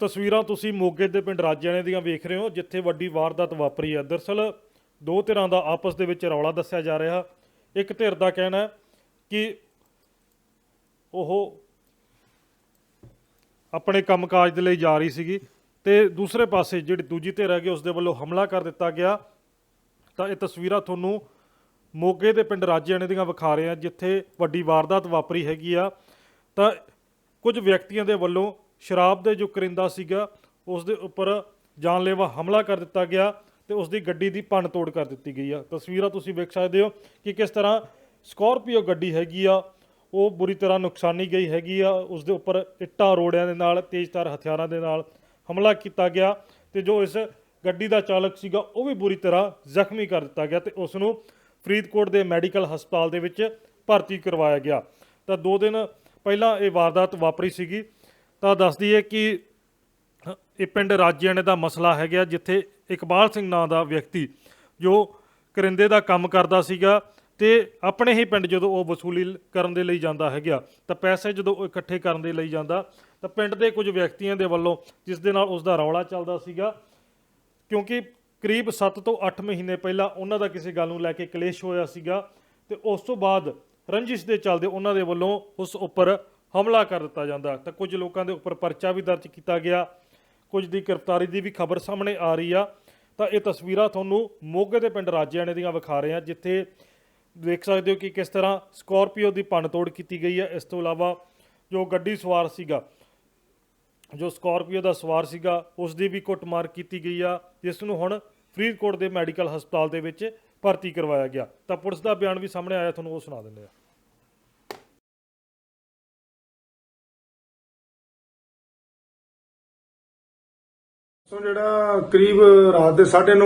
ਤਸਵੀਰਾਂ ਤੁਸੀਂ ਮੋਗੇ ਦੇ ਪਿੰਡ ਰਾਜਿਆਣੇ ਦੀਆਂ ਵੇਖ ਰਹੇ ਹੋ, ਜਿੱਥੇ ਵੱਡੀ ਵਾਰਦਾਤ ਵਾਪਰੀ ਹੈ। ਦਰਸਲ ਦੋ ਧਿਰਾਂ ਦਾ ਆਪਸ ਦੇ ਵਿੱਚ ਰੌਲਾ ਦੱਸਿਆ ਜਾ ਰਿਹਾ। ਇੱਕ ਧਿਰ ਦਾ ਕਹਿਣਾ ਹੈ ਕਿ ਉਹ ਆਪਣੇ ਕੰਮਕਾਜ ਦੇ ਲਈ ਜਾ ਰਹੀ ਸੀਗੀ ਤੇ ਦੂਸਰੇ ਪਾਸੇ ਜਿਹੜੀ ਦੂਜੀ ਧਿਰ ਹੈਗੀ, ਉਸ ਦੇ ਵੱਲੋਂ ਹਮਲਾ ਕਰ ਦਿੱਤਾ ਗਿਆ। ਤਾਂ ਇਹ ਤਸਵੀਰਾਂ ਤੁਹਾਨੂੰ ਮੋਗੇ ਦੇ ਪਿੰਡ ਰਾਜਿਆਣੇ ਦੀਆਂ ਵਿਖਾ ਰਹੇ ਹਾਂ, ਜਿੱਥੇ ਵੱਡੀ ਵਾਰਦਾਤ ਵਾਪਰੀ ਹੈਗੀ ਆ। ਤਾਂ ਕੁਝ ਵਿਅਕਤੀਆਂ ਦੇ ਵੱਲੋਂ ਸ਼ਰਾਬ ਦੇ ਜੋ ਕਰਿੰਦਾ ਸੀਗਾ, ਉਸ ਦੇ ਉੱਪਰ ਜਾਨਲੇਵਾ ਹਮਲਾ ਕਰ ਦਿੱਤਾ ਗਿਆ ਤੇ ਉਸ ਦੀ ਗੱਡੀ ਦੀ ਭੰਨ ਤੋੜ ਕਰ ਦਿੱਤੀ ਗਈ ਆ। ਤਸਵੀਰਾਂ ਤੁਸੀਂ ਵੇਖ ਸਕਦੇ ਹੋ ਕਿ ਕਿਸ ਤਰ੍ਹਾਂ ਸਕੋਰਪੀਓ ਗੱਡੀ ਹੈਗੀ ਆ, ਉਹ ਬੁਰੀ ਤਰ੍ਹਾਂ ਨੁਕਸਾਨੀ ਗਈ ਹੈਗੀ ਆ। ਉਸ ਦੇ ਉੱਪਰ ਇੱਟਾਂ ਰੋੜਿਆਂ ਦੇ ਨਾਲ ਤੇਜ਼ਧਾਰ ਹਥਿਆਰਾਂ ਦੇ ਨਾਲ ਹਮਲਾ ਕੀਤਾ ਗਿਆ ਤੇ ਜੋ ਇਸ ਗੱਡੀ ਦਾ ਚਾਲਕ ਸੀਗਾ, ਉਹ ਵੀ ਬੁਰੀ ਤਰ੍ਹਾਂ ਜ਼ਖਮੀ ਕਰ ਦਿੱਤਾ ਗਿਆ ਤੇ ਉਸ ਨੂੰ ਫਰੀਦਕੋਟ ਦੇ ਮੈਡੀਕਲ ਹਸਪਤਾਲ ਦੇ ਵਿੱਚ ਭਰਤੀ ਕਰਵਾਇਆ ਗਿਆ। ਤਾਂ ਦੋ ਦਿਨ ਪਹਿਲਾਂ ਇਹ ਵਾਰਦਾਤ ਵਾਪਰੀ ਸੀਗੀ ਤਾਂ ਦੱਸਦੀ ਹੈ ਕਿ ਇਹ ਪਿੰਡ ਰਾਜਿਆਣੇ ਦਾ ਮਸਲਾ ਹੈਗਾ, ਜਿੱਥੇ ਇਕਬਾਲ ਸਿੰਘ ਨਾਂ ਦਾ ਵਿਅਕਤੀ ਜੋ ਕਰਿੰਦੇ ਦਾ ਕੰਮ ਕਰਦਾ ਸੀਗਾ ਤੇ ਆਪਣੇ ਹੀ ਪਿੰਡ ਜਦੋਂ ਉਹ ਵਸੂਲੀ ਕਰਨ ਦੇ ਲਈ ਜਾਂਦਾ ਹੈਗਾ, ਤਾਂ ਪੈਸੇ ਜਦੋਂ ਉਹ ਇਕੱਠੇ ਕਰਨ ਦੇ ਲਈ ਜਾਂਦਾ, ਤਾਂ ਪਿੰਡ ਦੇ ਕੁਝ ਵਿਅਕਤੀਆਂ ਦੇ ਵੱਲੋਂ ਜਿਸ ਦੇ ਨਾਲ ਉਸ ਦਾ ਰੌਲਾ ਚੱਲਦਾ ਸੀਗਾ, ਕਿਉਂਕਿ ਕਰੀਬ 7 ਤੋਂ 8 ਮਹੀਨੇ ਪਹਿਲਾਂ ਉਹਨਾਂ ਦਾ ਕਿਸੇ ਗੱਲ ਨੂੰ ਲੈ ਕੇ ਕਲੇਸ਼ ਹੋਇਆ ਸੀਗਾ ਤੇ ਉਸ ਤੋਂ ਬਾਅਦ ਰੰਜਿਸ਼ ਦੇ ਚੱਲਦੇ ਉਹਨਾਂ ਦੇ ਵੱਲੋਂ ਉਸ ਉੱਪਰ ਹਮਲਾ ਕਰ ਦਿੱਤਾ ਜਾਂਦਾ। ਤਾਂ ਕੁਝ ਲੋਕਾਂ ਦੇ ਉੱਪਰ ਪਰਚਾ ਵੀ ਦਰਜ ਕੀਤਾ ਗਿਆ। ਕੁਝ ਦੀ ਗ੍ਰਿਫਤਾਰੀ ਦੀ ਵੀ ਖਬਰ ਸਾਹਮਣੇ ਆ ਰਹੀ ਆ। ਤਾਂ ਇਹ ਤਸਵੀਰਾਂ ਤੁਹਾਨੂੰ ਮੋਗੇ ਦੇ ਪਿੰਡ ਰਾਜਿਆਣੇ ਦੀਆਂ ਵਿਖਾ ਰਹੇ ਹਾਂ, ਜਿੱਥੇ ਦੇਖ ਸਕਦੇ ਹੋ ਕਿ ਕਿਸ ਤਰ੍ਹਾਂ ਸਕੋਰਪੀਓ ਦੀ ਭੰਨ ਤੋੜ ਕੀਤੀ ਗਈ ਹੈ। ਇਸ ਤੋਂ ਇਲਾਵਾ ਜੋ ਗੱਡੀ ਸਵਾਰ ਸੀਗਾ, ਜੋ ਸਕੋਰਪੀਓ ਦਾ ਸਵਾਰ ਸੀਗਾ, ਉਸ ਦੀ ਵੀ ਕੁੱਟਮਾਰ ਕੀਤੀ ਗਈ ਆ, ਜਿਸ ਨੂੰ ਹੁਣ ਫਰੀਦਕੋਟ ਦੇ ਮੈਡੀਕਲ ਹਸਪਤਾਲ ਦੇ ਵਿੱਚ ਭਰਤੀ ਕਰਵਾਇਆ ਗਿਆ। ਤਾਂ ਪੁਲਿਸ ਦਾ ਬਿਆਨ ਵੀ ਸਾਹਮਣੇ ਆਇਆ, ਤੁਹਾਨੂੰ ਉਹ ਸੁਣਾ ਦਿੰਦੇ ਆ ਸੋ ਜਿਹੜਾ ਕਰੀਬ ਰਾਤ ਦੇ 9:30